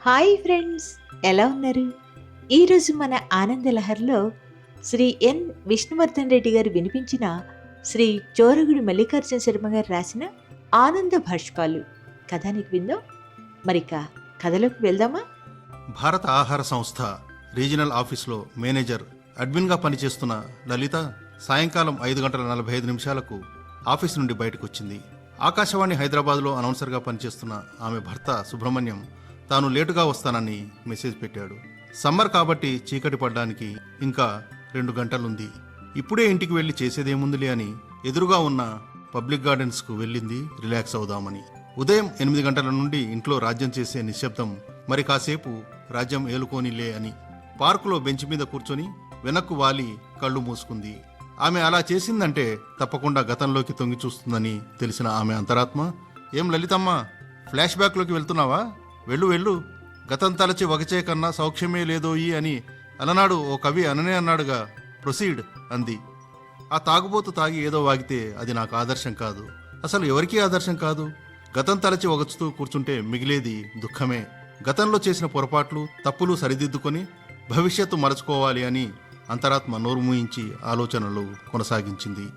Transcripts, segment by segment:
Hi friends ఎలా ఉన్నారు? ఈరోజు మన ఆనందలహర్లో శ్రీ ఎన్ విష్ణువర్ధన్ రెడ్డి గారు వినిపించిన శ్రీ చోరగుడి మల్లికార్జున శర్మ గారు రాసిన ఆనంద భాష్పాలు. కథానికి విందాం. మరిక కథలోకి వెళ్దామా? భారత ఆహార సంస్థ రీజనల్ ఆఫీస్లో మేనేజర్ అడ్మిన్గా పనిచేస్తున్న లలిత సాయంకాలం ఐదు గంటల నలభై ఐదు నిమిషాలకు ఆఫీస్ నుండి బయటకు వచ్చింది ఆకాశవాణి హైదరాబాద్లో అనౌన్సర్గా పనిచేస్తున్న ఆమె భర్త సుబ్రహ్మణ్యం తాను లేటుగా వస్తానని మెసేజ్ పెట్టాడు. సమ్మర్ కాబట్టి చీకటి పడ్డానికి ఇంకా రెండు గంటలుంది. ఇప్పుడే ఇంటికి వెళ్ళి చేసేదేముందిలే అని ఎదురుగా ఉన్న పబ్లిక్ గార్డెన్స్కు వెళ్ళింది రిలాక్స్ అవుదామని. ఉదయం ఎనిమిది గంటల నుండి ఇంట్లో రాజ్యం చేసే నిశ్శబ్దం మరి కాసేపు రాజ్యం ఏలుకోనిలే అని. పార్కులో బెంచ్ మీద కూర్చొని వెనక్కు వాలి కళ్ళు మూసుకుంది. ఆమె అలా చేసిందంటే తప్పకుండా గతంలోకి తొంగి చూస్తుందని తెలిసిన ఆమె అంతరాత్మ ఏం లలితమ్మ ఫ్లాష్ బ్యాక్లోకి వెళ్తున్నావా? వెళ్ళు వెళ్ళు. గతం తలచి వగచే కన్నా సౌఖ్యమే లేదోయి అని అలనాడు ఓ కవి అననే అన్నాడుగా ప్రొసీడ్ అంది. ఆ తాగుబోతు తాగి ఏదో వాగితే అది నాకు ఆదర్శం కాదు. అసలు ఎవరికీ ఆదర్శం కాదు? గతం తలచి వగచుతూ కూర్చుంటే మిగిలేది దుఃఖమే. గతంలో చేసిన పొరపాట్లు తప్పులు సరిదిద్దుకొని భవిష్యత్తు మరచుకోవాలి అని అంతరాత్మ నోరుమూయించి ఆలోచనలు కొనసాగించింది.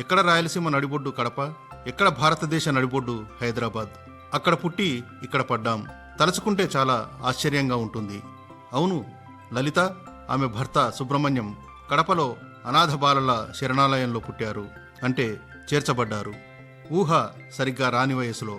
ఎక్కడ రాయలసీమ నడిబొడ్డు కడప ఎక్కడ భారతదేశ నడిబొడ్డు హైదరాబాద్? అక్కడ పుట్టి ఇక్కడ పడ్డాం. తలుచుకుంటే చాలా ఆశ్చర్యంగా ఉంటుంది. అవును లలిత ఆమె భర్త సుబ్రహ్మణ్యం కడపలో అనాథ బాలల శరణాలయంలో పుట్టారు అంటే చేర్చబడ్డారు. ఊహ సరిగ్గా రాని వయసులో.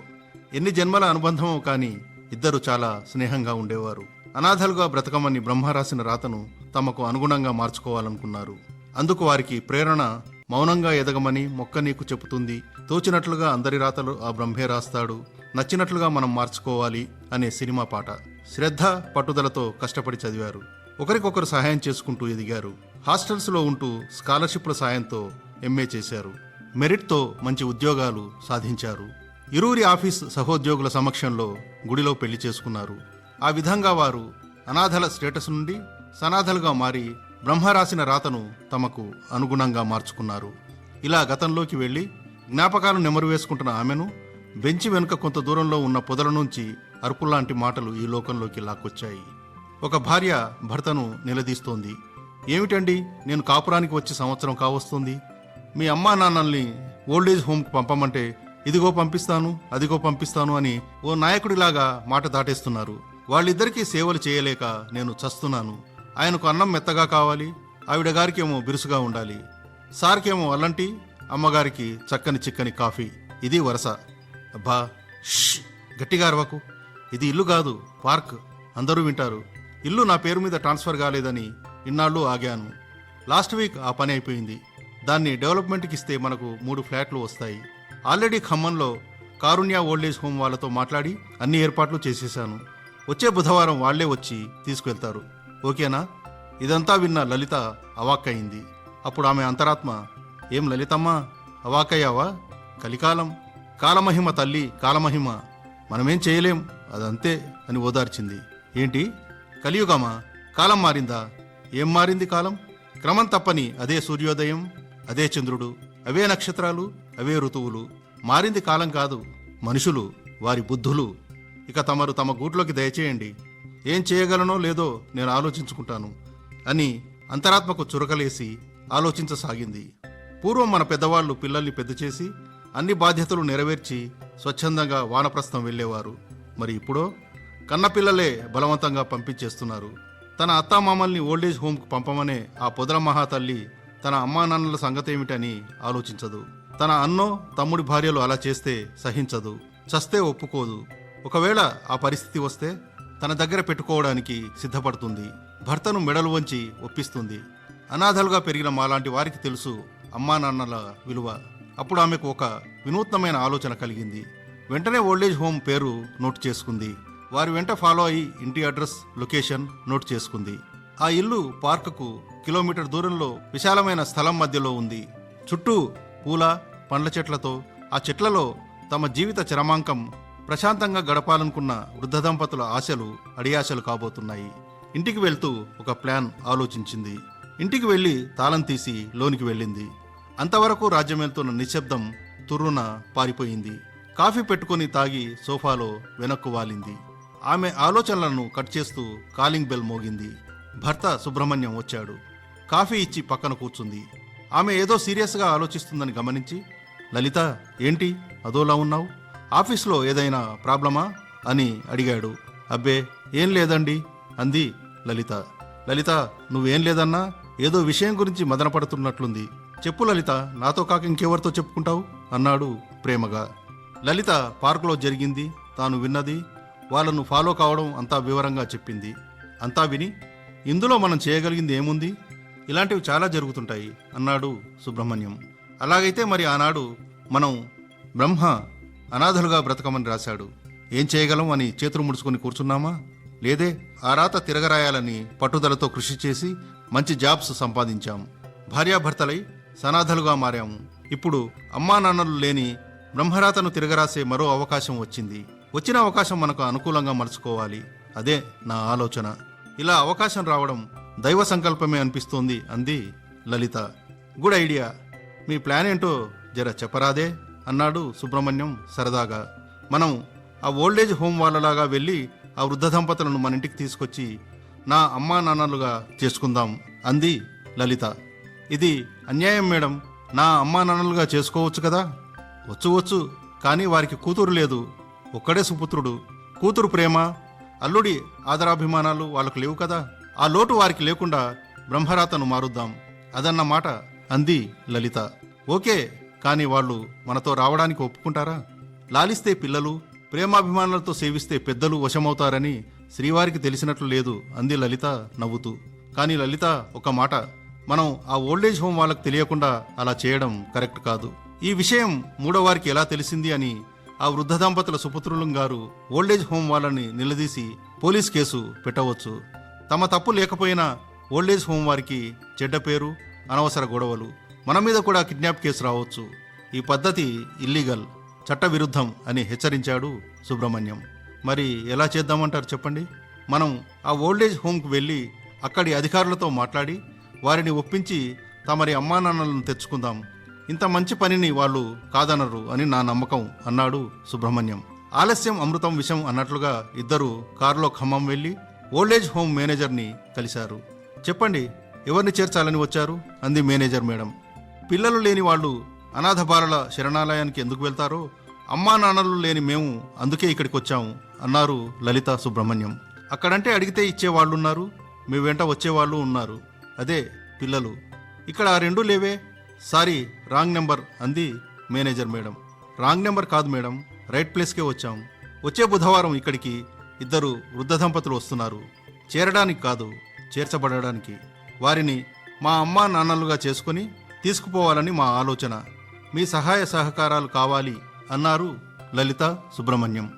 ఎన్ని జన్మల అనుబంధమో కానీ ఇద్దరు చాలా స్నేహంగా ఉండేవారు. అనాథలుగా బ్రతకమని బ్రహ్మ రాసిన రాతను తమకు అనుగుణంగా మార్చుకోవాలనుకున్నారు. అందుకు వారికి ప్రేరణ మౌనంగా ఎదగమని మొక్క నీకు చెబుతుంది. తోచినట్లుగా అందరి రాతలు ఆ బ్రహ్మే రాస్తాడు. నచ్చినట్లుగా మనం మార్చుకోవాలి అనే సినిమా పాట. శ్రద్ధ పట్టుదలతో కష్టపడి చదివారు. ఒకరికొకరు సహాయం చేసుకుంటూ ఎదిగారు. హాస్టల్స్లో ఉంటూ స్కాలర్షిప్ల సాయంతో ఎంఏ చేశారు. మెరిట్తో మంచి ఉద్యోగాలు సాధించారు. ఇరువురి ఆఫీస్ సహోద్యోగుల సమక్షంలో గుడిలో పెళ్ళి చేసుకున్నారు. ఆ విధంగా వారు అనాథల స్టేటస్ నుండి సనాథలుగా మారి బ్రహ్మ రాసిన రాతను తమకు అనుగుణంగా మార్చుకున్నారు. ఇలా గతంలోకి వెళ్ళి జ్ఞాపకాలు నెమరు వేసుకుంటున్న ఆమెను బెంచి వెనుక కొంత దూరంలో ఉన్న పొదల నుంచి అరుపులాంటి మాటలు ఈ లోకంలోకి లాక్కొచ్చాయి. ఒక భార్య భర్తను నిలదీస్తోంది. ఏమిటండి? నేను కాపురానికి వచ్చి సంవత్సరం కావస్తుంది. మీ అమ్మా నాన్నల్ని ఓల్డేజ్ హోమ్కి పంపమంటే ఇదిగో పంపిస్తాను అదిగో పంపిస్తాను అని ఓ నాయకుడిలాగా మాట దాటేస్తున్నారు. వాళ్ళిద్దరికీ సేవలు చేయలేక నేను చస్తున్నాను. ఆయనకు అన్నం మెత్తగా కావాలి ఆవిడ గారికేమో బిరుసుగా ఉండాలి. సార్కేమో అల్లంటి అమ్మగారికి చక్కని చిక్కని కాఫీ. ఇది వరస. అబ్బా ష్ గట్టిగా అరవకు. ఇది ఇల్లు కాదు పార్క్. అందరూ వింటారు. ఇల్లు నా పేరు మీద ట్రాన్స్ఫర్ కాలేదని ఇన్నాళ్ళు ఆగాను. లాస్ట్ వీక్ ఆ పని అయిపోయింది. దాన్ని డెవలప్మెంట్కి ఇస్తే మనకు మూడు ఫ్లాట్లు వస్తాయి. ఆల్రెడీ ఖమ్మంలో కారుణ్య ఓల్డేజ్ హోమ్ వాళ్ళతో మాట్లాడి అన్ని ఏర్పాట్లు చేసేశాను. వచ్చే బుధవారం వాళ్ళే వచ్చి తీసుకువెళ్తారు ఓకేనా? ఇదంతా విన్న లలిత అవాక్కయింది. అప్పుడు ఆమె అంతరాత్మ ఏం లలితమ్మా అవాకయ్యావా కలికాలం. కాలమహిమ తల్లి కాలమహిమ మనమేం చేయలేం అదంతే అని ఓదార్చింది. ఏంటి? కలియుగమా? కాలం మారిందా? ఏం మారింది కాలం? క్రమం తప్పని అదే సూర్యోదయం అదే చంద్రుడు అవే నక్షత్రాలు అవే ఋతువులు. మారింది కాలం కాదు మనుషులు వారి బుద్ధులు. ఇక తమరు తమ గూట్లోకి దయచేయండి. ఏం చేయగలనో లేదో నేను ఆలోచించుకుంటాను అని అంతరాత్మకు చురకలేసి ఆలోచించసాగింది. పూర్వం మన పెద్దవాళ్ళు పిల్లల్ని పెద్ద చేసి అన్ని బాధ్యతలు నెరవేర్చి స్వచ్ఛందంగా వానప్రస్థం వెళ్ళేవారు. మరి ఇప్పుడో? కన్నపిల్లలే బలవంతంగా పంపించేస్తున్నారు. తన అత్తామామల్ని ఓల్డేజ్ హోమ్కు పంపమనే ఆ పొదల మహాతల్లి తన అమ్మా నాన్నల సంగతేమిటని ఆలోచించదు. తన అన్నో తమ్ముడి భార్యలు అలా చేస్తే సహించదు. చస్తే ఒప్పుకోదు. ఒకవేళ ఆ పరిస్థితి వస్తే తన దగ్గర పెట్టుకోవడానికి సిద్ధపడుతుంది. భర్తను మెడలు వంచి ఒప్పిస్తుంది. అనాథలుగా పెరిగిన మాలాంటి వారికి తెలుసు అమ్మా నాన్నల విలువ. అప్పుడు ఆమెకు ఒక వినూత్నమైన ఆలోచన కలిగింది. వెంటనే ఓల్డేజ్ హోమ్ పేరు నోట్ చేసుకుంది. వారి వెంట ఫాలో అయి ఇంటి అడ్రస్ లొకేషన్ నోట్ చేసుకుంది. ఆ ఇల్లు పార్కుకు కిలోమీటర్ దూరంలో విశాలమైన స్థలం మధ్యలో ఉంది. చుట్టూ పూల పండ్ల చెట్లతో ఆ చెట్లలో తమ జీవిత చరమాంకం ప్రశాంతంగా గడపాలనుకున్న వృద్ధ దంపతుల ఆశలు అడియాశలు కాబోతున్నాయి. ఇంటికి వెళ్తూ ఒక ప్లాన్ ఆలోచించింది. ఇంటికి వెళ్ళి తాళం తీసి లోనికి వెళ్ళింది. అంతవరకు రాజ్యమేలుతున్న నిశ్శబ్దం తుర్రున పారిపోయింది. కాఫీ పెట్టుకొని తాగి సోఫాలో వెనక్కు వాలింది. ఆమె ఆలోచనలను కట్ చేస్తూ కాలింగ్ బెల్ మోగింది. భర్త సుబ్రహ్మణ్యం వచ్చాడు. కాఫీ ఇచ్చి పక్కన కూర్చుంది. ఆమె ఏదో సీరియస్గా ఆలోచిస్తుందని గమనించి లలిత ఏంటి? అదోలా ఉన్నావు? ఆఫీస్లో ఏదైనా ప్రాబ్లమా? అని అడిగాడు. అబ్బే ఏం లేదండి అంది లలిత. లలిత నువ్వేం లేదన్నా? ఏదో విషయం గురించి మదనపడుతున్నట్లుంది. చెప్పు లలిత నాతో కాక ఇంకెవరితో చెప్పుకుంటావు? అన్నాడు ప్రేమగా. లలిత పార్కులో జరిగింది తాను విన్నది వాళ్ళను ఫాలో కావడం అంతా వివరంగా చెప్పింది. అంతా విని ఇందులో మనం చేయగలిగింది ఏముంది? ఇలాంటివి చాలా జరుగుతుంటాయి అన్నాడు సుబ్రహ్మణ్యం. అలాగైతే మరి ఆనాడు మనం బ్రహ్మ అనాథలుగా బ్రతకమని రాశాడు. ఏం చేయగలం అని చేతులు ముడుచుకొని కూర్చున్నామా? లేదే ఆ రాత తిరగరాయాలని పట్టుదలతో కృషి చేసి మంచి జాబ్స్ సంపాదించాం. భార్యాభర్తలై సనాథలుగా మారాము. ఇప్పుడు అమ్మా నాన్నలు లేని బ్రహ్మరాతను తిరగరాసే మరో అవకాశం వచ్చింది. వచ్చిన అవకాశం మనకు అనుకూలంగా మలుచుకోవాలి. అదే నా ఆలోచన. ఇలా అవకాశం రావడం దైవ సంకల్పమే అనిపిస్తోంది అంది లలిత. Good idea. మీ ప్లాన్ ఏంటో జర చెప్పరాదే అన్నాడు సుబ్రహ్మణ్యం సరదాగా. మనం ఆ ఓల్డేజ్ హోమ్ వాళ్ళలాగా వెళ్ళి ఆ వృద్ధ దంపతులను మన ఇంటికి తీసుకొచ్చి నా అమ్మా నాన్నలుగా చేసుకుందాం అంది లలిత. ఇది అన్యాయం మేడం. నా అమ్మా నాన్నలుగా చేసుకోవచ్చు కదా? వచ్చు వచ్చు. కానీ వారికి కూతురు లేదు. ఒక్కడే సుపుత్రుడు. కూతురు ప్రేమ అల్లుడి ఆదరాభిమానాలు వాళ్ళకు లేవు కదా? ఆ లోటు వారికి లేకుండా బ్రహ్మరాతను మారుద్దాం. అదన్న మాట అంది లలిత. ఓకే కానీ వాళ్ళు మనతో రావడానికి ఒప్పుకుంటారా? లాలిస్తే పిల్లలు ప్రేమాభిమానులతో సేవిస్తే పెద్దలు వశమవుతారని శ్రీవారికి తెలిసినట్లు లేదు అంది లలిత నవ్వుతూ. కానీ లలిత ఒక మాట మనం ఆ ఓల్డేజ్ హోమ్ వాళ్ళకి తెలియకుండా అలా చేయడం కరెక్ట్ కాదు. ఈ విషయం మూడో వారికి ఎలా తెలిసింది అని ఆ వృద్ధ దంపతుల సుపుత్రులం గారు ఓల్డేజ్ హోమ్ వాళ్ళని నిలదీసి పోలీస్ కేసు పెట్టవచ్చు. తమ తప్పు లేకపోయినా ఓల్డేజ్ హోమ్ వారికి చెడ్డ పేరు అనవసర గొడవలు మన మీద కూడా కిడ్నాప్ కేసు రావచ్చు. ఈ పద్ధతి ఇల్లీగల్ చట్టవిరుద్ధం అని హెచ్చరించాడు సుబ్రహ్మణ్యం. మరి ఎలా చేద్దామంటారు చెప్పండి? మనం ఆ ఓల్డేజ్ హోమ్కి వెళ్ళి అక్కడి అధికారులతో మాట్లాడి వారిని ఒప్పించి తమరి అమ్మానాన్నలను తెచ్చుకుందాం. ఇంత మంచి పనిని వాళ్ళు కాదనరు అని నా నమ్మకం అన్నాడు సుబ్రహ్మణ్యం. ఆలస్యం అమృతం విషం అన్నట్లుగా ఇద్దరు కారులో ఖమ్మం వెళ్ళి ఓల్డేజ్ హోమ్ మేనేజర్ని కలిశారు. చెప్పండి ఎవరిని చేర్చాలని వచ్చారు? అంది మేనేజర్ మేడం. పిల్లలు లేని వాళ్ళు అనాథ బాలల శరణాలయానికి ఎందుకు వెళ్తారో అమ్మా నాన్నలు లేని మేము అందుకే ఇక్కడికి వచ్చాము అన్నారు లలిత సుబ్రహ్మణ్యం. అక్కడంటే అడిగితే ఇచ్చేవాళ్ళున్నారు మీ వెంట వచ్చేవాళ్ళు ఉన్నారు. అదే పిల్లలు. ఇక్కడ ఆ రెండు లేవే? సారీ రాంగ్ నెంబర్ అంది మేనేజర్ మేడం. రాంగ్ నెంబర్ కాదు మేడం రైట్ ప్లేస్కే వచ్చాం. వచ్చే బుధవారం ఇక్కడికి ఇద్దరు వృద్ధ దంపతులు వస్తున్నారు. చేరడానికి కాదు చేర్చబడడానికి. వారిని మా అమ్మా నాన్నలుగా చేసుకుని తీసుకుపోవాలని మా ఆలోచన. మీ సహాయ సహకారాలు కావాలి అన్నారు లలిత సుబ్రహ్మణ్యం.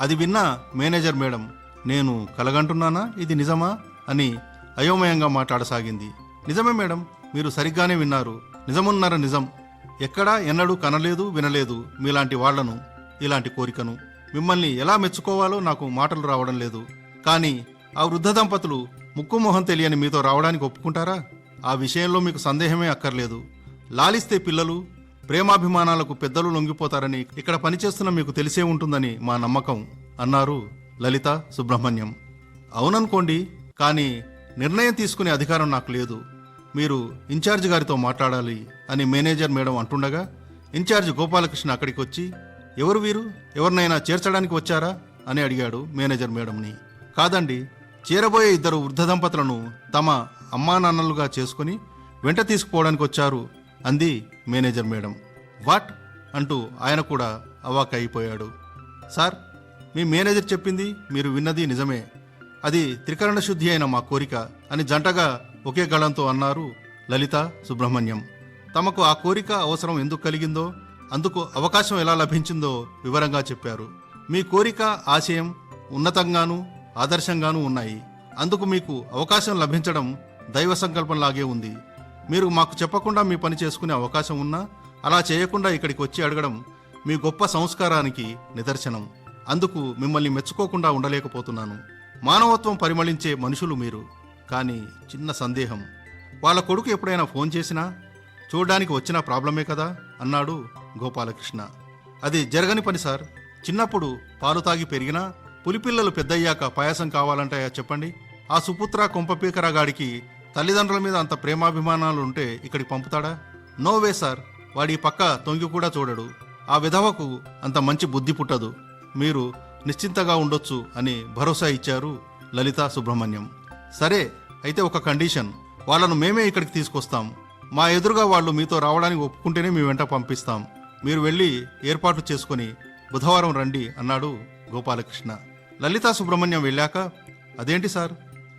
అది విన్న మేనేజర్ మేడం నేను కలగంటున్నానా? ఇది నిజమా? అని అయోమయంగా మాట్లాడసాగింది. నిజమే మేడం మీరు సరిగ్గానే విన్నారు. నిజమున్నర నిజం. ఎక్కడా ఎన్నడూ కనలేదు వినలేదు మీలాంటి వాళ్ళను ఇలాంటి కోరికను. మిమ్మల్ని ఎలా మెచ్చుకోవాలో నాకు మాటలు రావడం లేదు. కానీ ఆ వృద్ధ దంపతులు ముక్కు మొహం తెలియని మీతో రావడానికి ఒప్పుకుంటారా? ఆ విషయంలో మీకు సందేహమే అక్కర్లేదు. లాలిస్తే పిల్లలు ప్రేమాభిమానాలకు పెద్దలు లొంగిపోతారని ఇక్కడ పనిచేస్తున్న మీకు తెలిసే ఉంటుందని మా నమ్మకం అన్నారు లలిత సుబ్రహ్మణ్యం. అవుననుకోండి కానీ నిర్ణయం తీసుకునే అధికారం నాకు లేదు. మీరు ఇన్ఛార్జ్ గారితో మాట్లాడాలి అని మేనేజర్ మేడం అంటుండగా ఇన్ఛార్జ్ గోపాలకృష్ణ అక్కడికి వచ్చి ఎవరు వీరు? ఎవరినైనా చేర్చడానికి వచ్చారా? అని అడిగాడు మేనేజర్ మేడంని. కాదండి చేరబోయే ఇద్దరు వృద్ధ దంపతులను తమ అమ్మా నాన్నలుగా చేసుకుని వెంట తీసుకుపోవడానికి వచ్చారు అంది మేనేజర్ మేడం. వాట్? అంటూ ఆయన కూడా అవాక్ అయిపోయాడు సార్ మీ మేనేజర్ చెప్పింది మీరు విన్నది నిజమే. అది త్రికరణ శుద్ధి అయిన మా కోరిక అని జంటగా ఒకే గళంతో అన్నారు లలిత సుబ్రహ్మణ్యం. తమకు ఆ కోరిక అవసరం ఎందుకు కలిగిందో అందుకు అవకాశం ఎలా లభించిందో వివరంగా చెప్పారు. మీ కోరిక ఆశయం ఉన్నతంగాను ఆదర్శంగానూ ఉన్నాయి. అందుకు మీకు అవకాశం లభించడం దైవ సంకల్పంలాగే ఉంది. మీరు మాకు చెప్పకుండా మీ పని చేసుకునే అవకాశం ఉన్నా అలా చేయకుండా ఇక్కడికి వచ్చి అడగడం మీ గొప్ప సంస్కారానికి నిదర్శనం. అందుకు మిమ్మల్ని మెచ్చుకోకుండా ఉండలేకపోతున్నాను. మానవత్వం పరిమళించే మనుషులు మీరు. కానీ చిన్న సందేహం. వాళ్ళ కొడుకు ఎప్పుడైనా ఫోన్ చేసినా చూడడానికి వచ్చిన ప్రాబ్లమే కదా? అన్నాడు గోపాలకృష్ణ. అది జరగని పని సార్. చిన్నప్పుడు పాలు తాగి పెరిగినా పులిపిల్లలు పెద్దయ్యాక పాయసం కావాలంటాయా చెప్పండి? ఆ సుపుత్ర కుంపపీకరాగాడికి తల్లిదండ్రుల మీద అంత ప్రేమాభిమానాలు ఉంటే ఇక్కడికి పంపుతాడా? No way sir. వాడి పక్క తొంగి కూడా చూడడు. ఆ విధవకు అంత మంచి బుద్ధి పుట్టదు. మీరు నిశ్చింతగా ఉండొచ్చు అని భరోసా ఇచ్చారు లలిత సుబ్రహ్మణ్యం. సరే అయితే ఒక కండిషన్. వాళ్ళను మేమే ఇక్కడికి తీసుకొస్తాం. మా ఎదురుగా వాళ్ళు మీతో రావడానికి ఒప్పుకుంటేనే మీ వెంట పంపిస్తాం. మీరు వెళ్ళి ఏర్పాట్లు చేసుకుని బుధవారం రండి అన్నాడు గోపాలకృష్ణ. లలితా సుబ్రహ్మణ్యం వెళ్ళాక అదేంటి సార్?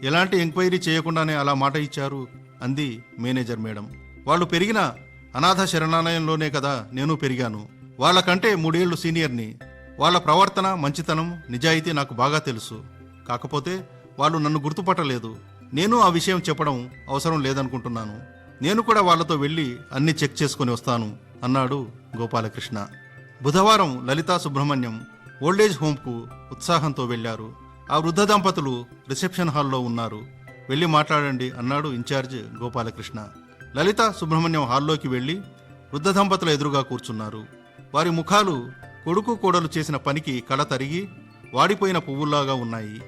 ఎలాంటి ఎంక్వైరీ చేయకుండానే అలా మాట ఇచ్చారు? అంది మేనేజర్ మేడం. వాళ్ళు పెరిగిన అనాథ శరణాలయంలోనే కదా నేను పెరిగాను. వాళ్ళకంటే మూడేళ్ళు సీనియర్ని. వాళ్ళ ప్రవర్తన మంచితనం నిజాయితీ నాకు బాగా తెలుసు. కాకపోతే వాళ్ళు నన్ను గుర్తుపట్టలేదు. నేను ఆ విషయం చెప్పడం అవసరం లేదనుకుంటున్నాను. నేను కూడా వాళ్ళతో వెళ్ళి అన్ని చెక్ చేసుకుని వస్తాను అన్నాడు గోపాలకృష్ణ. బుధవారం లలితా సుబ్రహ్మణ్యం ఓల్డేజ్ హోమ్కు ఉత్సాహంతో వెళ్ళారు ఆ వృద్ధ దంపతులు రిసెప్షన్ హాల్లో ఉన్నారు. వెళ్ళి మాట్లాడండి అన్నాడు ఇన్ఛార్జ్ గోపాలకృష్ణ. లలిత సుబ్రహ్మణ్యం హాల్లోకి వెళ్ళి వృద్ధ దంపతుల ఎదురుగా కూర్చున్నారు. వారి ముఖాలు కొడుకు కోడలు చేసిన పనికి కళ తరిగి వాడిపోయిన పువ్వుల్లాగా ఉన్నాయి.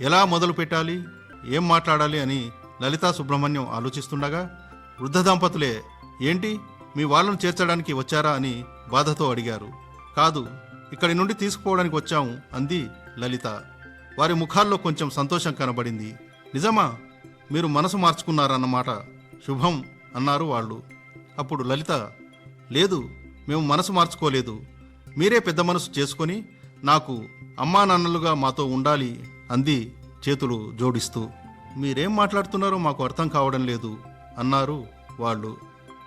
ఎలా మొదలు పెట్టాలి? ఏం మాట్లాడాలి అని లలితా సుబ్రహ్మణ్యం ఆలోచిస్తుండగా వృద్ధ దంపతులే ఏంటి? మీ వాళ్ళను చేర్చడానికి వచ్చారా? అని బాధతో అడిగారు. కాదు ఇక్కడి నుండి తీసుకుపోవడానికి వచ్చాము అంది లలిత. వారి ముఖాల్లో కొంచెం సంతోషం కనబడింది. నిజమా? మీరు మనసు మార్చుకున్నారన్నమాట. శుభం అన్నారు వాళ్ళు. అప్పుడు లలిత లేదు మేము మనసు మార్చుకోలేదు. మీరే పెద్ద మనసు చేసుకొని నాకు అమ్మా నాన్నలుగా మాతో ఉండాలి అంది చేతులు జోడిస్తూ. మీరేం మాట్లాడుతున్నారో మాకు అర్థం కావడం లేదు అన్నారు వాళ్ళు.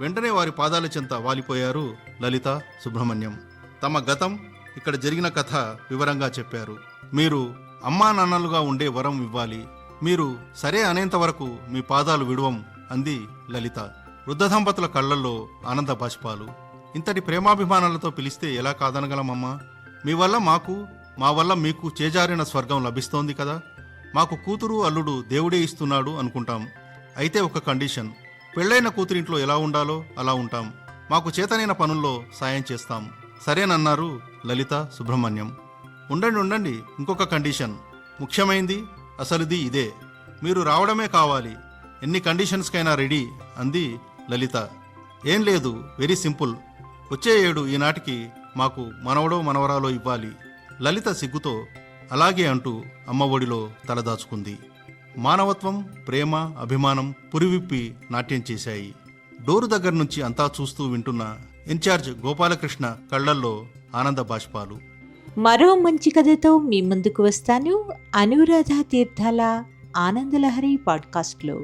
వెంటనే వారి పాదాల చెంత వాలిపోయారు లలిత సుబ్రహ్మణ్యం. తమ గతం ఇక్కడ జరిగిన కథ వివరంగా చెప్పారు. మీరు అమ్మా నాన్నలుగా ఉండే వరం ఇవ్వాలి. మీరు సరే అనేంత వరకు మీ పాదాలు విడువం అంది లలిత. వృద్ధ దంపతుల కళ్ళల్లో ఆనంద బాష్పాలు. ఇంతటి ప్రేమాభిమానాలతో పిలిస్తే ఎలా కాదనగలమమ్మా? మీ వల్ల మాకు మా వల్ల మీకు చేజారిన స్వర్గం లభిస్తోంది కదా? మాకు కూతురు అల్లుడు దేవుడే ఇస్తున్నాడు అనుకుంటాం. అయితే ఒక కండిషన్ పెళ్ళైన కూతురింట్లో ఎలా ఉండాలో అలా ఉంటాం. మాకు చేతనైన పనుల్లో సాయం చేస్తాం. సరేనన్నారు లలిత సుబ్రహ్మణ్యం. ఉండండి ఉండండి ఇంకొక కండిషన్. ముఖ్యమైంది అసలుది ఇదే. మీరు రావడమే కావాలి. ఎన్ని కండిషన్స్కైనా రెడీ అంది లలిత. ఏం లేదు వెరీ సింపుల్. వచ్చే ఏడు ఈనాటికి మాకు మనవడో మనవరాలో ఇవ్వాలి. లలిత సిగ్గుతో అలాగే అంటూ అమ్మ ఒడిలో తలదాచుకుంది మానవత్వం ప్రేమ అభిమానం పురివిప్పి నాట్యం చేశాయి. డోరు దగ్గర నుంచి అంతా చూస్తూ వింటున్న ఇన్ఛార్జ్ గోపాలకృష్ణ కళ్ళల్లో ఆనంద బాష్పాలు. మరో మంచి కథతో మీ ముందుకు వస్తాను. అనురాధ తీర్థాల ఆనందలహరి పాడ్కాస్ట్లో.